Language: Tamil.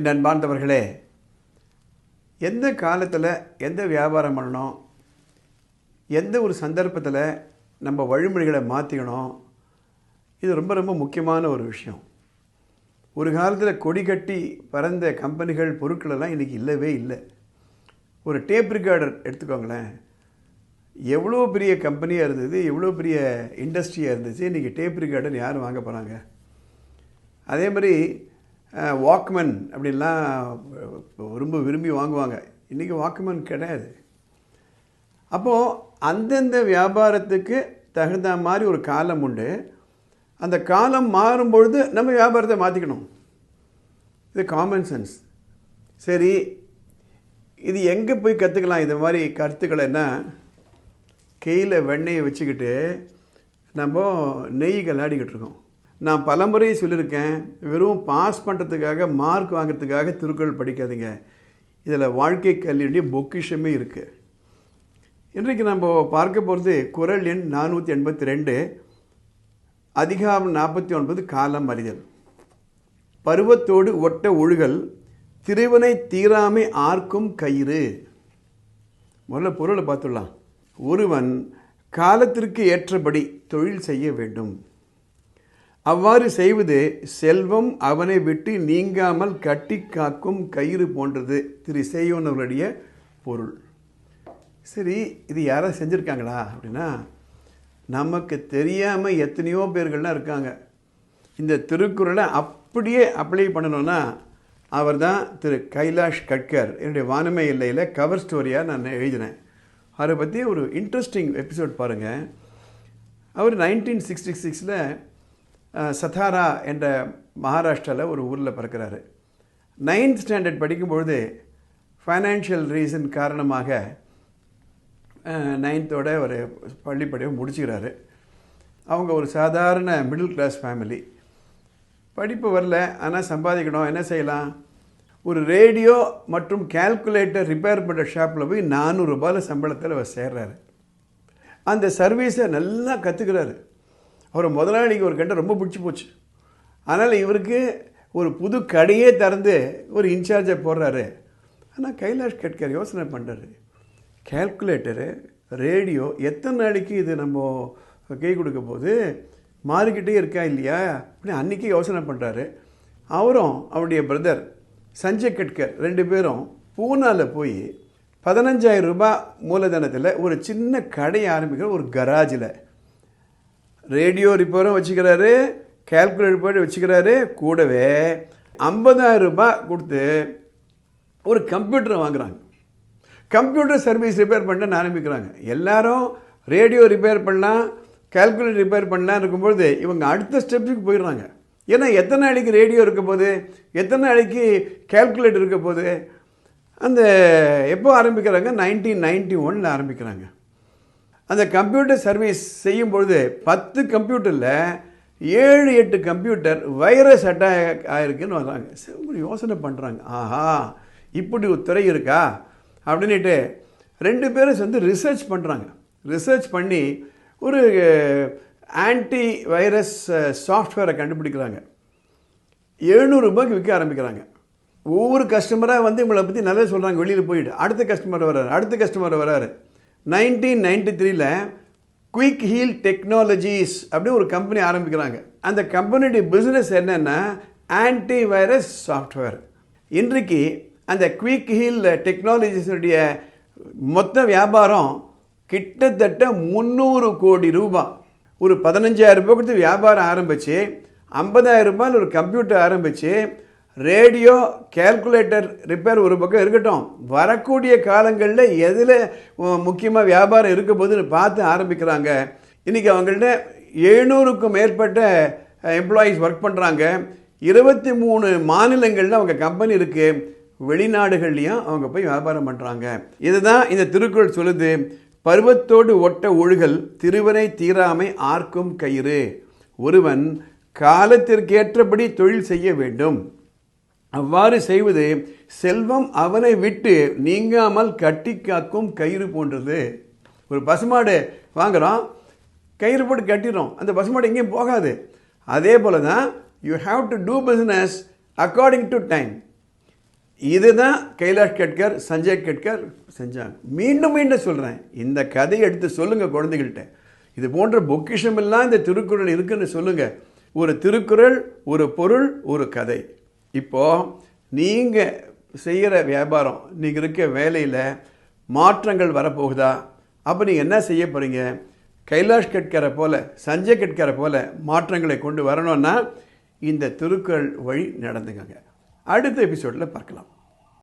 என் அன்பார்ந்தவர்களே எந்த காலத்தில் எந்த வியாபாரம் பண்ணணும் எந்த ஒரு சந்தர்ப்பத்தில் நம்ம வழிமுறைகளை மாற்றிக்கணும் இது ரொம்ப ரொம்ப முக்கியமான ஒரு விஷயம். ஒரு காலத்தில் கொடி கட்டி பறந்த கம்பெனிகள் பொருட்களெல்லாம் இன்றைக்கி இல்லவே இல்லை. ஒரு டேப் ரிகார்டர் எடுத்துக்கோங்களேன். எவ்வளோ பெரிய கம்பெனியாக இருந்தது எவ்வளோ பெரிய இண்டஸ்ட்ரியாக இருந்துச்சு இன்றைக்கி டேப் ரிகார்டர் யாரும் வாங்க போகிறாங்க அதே மாதிரி வாக்மேன் அப்படின்லாம் ரொம்ப விரும்பி வாங்குவாங்க. இன்றைக்கி வாக்மேன் கிடையாது. அப்போது அந்தந்த வியாபாரத்துக்கு தகுந்த மாதிரி ஒரு காலம் உண்டு. அந்த காலம் மாறும் பொழுது நம்ம வியாபாரத்தை மாற்றிக்கணும் இது காமன் சென்ஸ் சரி இது எங்கே போய் கற்றுக்கலாம் இது மாதிரி கருத்துக்களைன்னா கையில் வெண்ணெயை வச்சுக்கிட்டு நம்ம நெய் கலாடிக்கிட்டு இருக்கோம். நான் பலமுறை சொல்லியிருக்கேன் வெறும் பாஸ் பண்ணுறதுக்காக மார்க் வாங்குறதுக்காக திருக்குறள் படிக்காதீங்க. இதில் வாழ்க்கை கல்வியுடைய பொக்கிஷமே இருக்குது இன்றைக்கு நம்ம பார்க்க போகிறது குரல் எண் நானூற்றி எண்பத்தி ரெண்டு அதிகாரம் நாற்பத்தி ஒன்பது காலம் அறிதல். பருவத்தோடு ஒட்ட ஒழுகல் திருவனை தீராமை ஆர்க்கும் கயிறு. முதல்ல பொருளை பார்த்துடலாம். ஒருவன் காலத்திற்கு ஏற்றபடி தொழில் செய்ய வேண்டும். அவ்வாறு செய்வது செல்வம் அவனை விட்டு நீங்காமல் கட்டி காக்கும் கயிறு போன்றது. திரு செய்யோனவர்களுடைய பொருள். சரி இது யாராவது செஞ்சுருக்காங்களா? அப்படின்னா நமக்கு தெரியாமல் எத்தனையோ பேர்கள்லாம் இருக்காங்க. இந்த திருக்குறளை அப்படியே அப்ளை பண்ணணும்னா அவர் தான் திரு கைலாஷ் கட்கர். என்னுடைய வானமே இல்லையில் கவர் ஸ்டோரியாக நான் எழுதினேன். அவரை பற்றி ஒரு இன்ட்ரெஸ்டிங் எபிசோட் பாருங்கள் அவர் நைன்டீன் சிக்ஸ்டி சிக்ஸில் சதாரா என்ற மகாராஷ்டிராவில் ஒரு ஊரில் பிறக்கிறாரு. நைன்த் ஸ்டாண்டர்ட் படிக்கும்பொழுது ஃபைனான்ஷியல் ரீசன் காரணமாக நைன்த்தோட ஒரு பள்ளிப்படிவை முடிச்சுக்கிறாரு. அவங்க ஒரு சாதாரண மிடில் கிளாஸ் ஃபேமிலி படிப்பு வரல ஆனால் சம்பாதிக்கணும். என்ன செய்யலாம்? ஒரு ரேடியோ மற்றும் கேல்குலேட்டர் ரிப்பேர் பண்ணுற ஷாப்பில் போய் நானூறுரூபாயில் சம்பளத்தில் அவர் சேர்றாரு. அந்த சர்வீஸை நல்லா கற்றுக்கிறாரு அவர் முதலாளிக்கு ஒரு கண்டை ரொம்ப பிடிச்சி போச்சு. அதனால் இவருக்கு ஒரு புது கடையே திறந்து ஒரு இன்சார்ஜை போடுறாரு. ஆனால் கைலாஷ் கட்கர் யோசனை பண்ணுறாரு கேல்குலேட்டரு ரேடியோ எத்தனை நாளைக்கு இது நம்ம கை கொடுக்க போது மாறிக்கிட்டே இருக்கா இல்லையா? அப்படின்னு அன்றைக்கி யோசனை பண்ணுறாரு அவரும் அவருடைய பிரதர் சஞ்சய் கட்கர் ரெண்டு பேரும் பூனாவில் போய் பதினஞ்சாயிரம் ரூபாய் மூலதனத்தில் ஒரு சின்ன கடையை ஆரம்பிக்கிற ஒரு கராஜில் ரேடியோ ரிப்பேரும் வச்சுக்கிறாரு கேல்குலேட்டர் ரிப்பேர் வச்சுக்கிறாரு கூடவே ஐம்பதாயிரம் ரூபாய் கொடுத்து ஒரு கம்ப்யூட்டரை வாங்குறாங்க. கம்ப்யூட்டர் சர்வீஸ் ரிப்பேர் பண்ண ஆரம்பிக்கிறாங்க. எல்லாரும் ரேடியோ ரிப்பேர் பண்ணலாம் கேல்குலேட்டர் ரிப்பேர் பண்ணலாம் இருக்கும்பொழுது இவங்க அடுத்த ஸ்டெப்புக்கு போயிடுறாங்க. ஏன்னா எத்தனை நாளைக்கு ரேடியோ இருக்க போது எத்தனை நாளைக்கு கேல்குலேட்டர் இருக்க போது அந்த எப்போ ஆரம்பிக்கிறாங்க? நைன்டீன் நைன்டி ஒனில் ஆரம்பிக்கிறாங்க. அந்த கம்ப்யூட்டர் சர்வீஸ் செய்யும் பொழுது பத்து கம்ப்யூட்டரில் ஏழு எட்டு கம்ப்யூட்டர் வைரஸ் அட்டாக் ஆகிருக்குன்னு வர்றாங்க. சரி யோசனை பண்ணுறாங்க ஆஹா இப்படி ஒரு துறை இருக்கா? அப்படின்ட்டு ரெண்டு பேரும் சேர்ந்து ரிசர்ச் பண்ணுறாங்க ரிசர்ச் பண்ணி ஒரு ஆன்டி வைரஸ் சாஃப்ட்வேரை கண்டுபிடிக்கிறாங்க. எழுநூறுபாய்க்கு விற்க ஆரம்பிக்கிறாங்க. ஒவ்வொரு கஸ்டமராக வந்து இவங்களை பற்றி நல்லா சொல்கிறாங்க வெளியில் போயிட்டு அடுத்த கஸ்டமர் வர்றாரு அடுத்த கஸ்டமர் வர்றாரு. நைன்டீன் நைன்டி த்ரீல குயிக் ஹீல் டெக்னாலஜிஸ் அப்படின்னு ஒரு கம்பெனி ஆரம்பிக்கிறாங்க. அந்த கம்பெனியுடைய பிஸ்னஸ் என்னென்னா ஆன்டி வைரஸ் சாஃப்ட்வேர் இன்றைக்கு அந்த குயிக் ஹீல் டெக்னாலஜிஸுடைய மொத்த வியாபாரம் கிட்டத்தட்ட முந்நூறு கோடி ரூபாய் ஒரு பதினஞ்சாயிரம் ரூபாய் கொடுத்து வியாபாரம் ஆரம்பித்து ஐம்பதாயிரம் ரூபாயில் ஒரு கம்ப்யூட்டர் ஆரம்பித்து ரேடியோ கேல்குலேட்டர் ரிப்பேர் ஒரு பக்கம் இருக்கட்டும். வரக்கூடிய காலங்களில் எதில் முக்கியமாக வியாபாரம் இருக்க போதுன்னு பார்த்து ஆரம்பிக்கிறாங்க. இன்றைக்கி அவங்கள்ட்ட எழுநூறுக்கும் மேற்பட்ட எம்ப்ளாயீஸ் ஒர்க் பண்ணுறாங்க இருபத்தி மூணு மாநிலங்களில் அவங்க கம்பெனி இருக்குது வெளிநாடுகள்லையும் அவங்க போய் வியாபாரம் பண்ணுறாங்க இதுதான் இந்த திருக்குறள் சொல்லுது. பருவத்தோடு ஒட்ட ஒழுகல் திருவரை தீராமை ஆர்க்கும் கயிறு. ஒருவன் காலத்திற்கேற்றபடி தொழில் செய்ய வேண்டும். அவ்வாறு செய்வது செல்வம் அவனை விட்டு நீங்காமல் கட்டி காக்கும் கயிறு போன்றது. ஒரு பசுமாடு வாங்குகிறோம் கயிறு போட்டு கட்டிடுறோம். அந்த பசுமாடு எங்கேயும் போகாது. அதே போல் தான் you have to do business according to time இதுதான் கைலாஷ் கட்கர் சஞ்சய் கட்கர் செஞ்சாங்க. மீண்டும் மீண்டும் சொல்கிறேன் இந்த கதையை எடுத்து சொல்லுங்கள் குழந்தைகள்கிட்ட. இது போன்ற பொக்கிஷமெல்லாம் இந்த திருக்குறள் இருக்குன்னு சொல்லுங்கள் ஒரு திருக்குறள் ஒரு பொருள் ஒரு கதை. இப்போது நீங்கள் செய்கிற வியாபாரம் நீங்கள் இருக்க வேலையில் மாற்றங்கள் வரப்போகுதா? அப்போ நீங்கள் என்ன செய்ய போகிறீங்க கைலாஷ் கட்கரை போல் சஞ்சய் கட்கரை போல் மாற்றங்களை கொண்டு வரணும்னா இந்த திருக்குறள் வழி நடந்துக்கங்க. அடுத்த எபிசோடில் பார்க்கலாம்.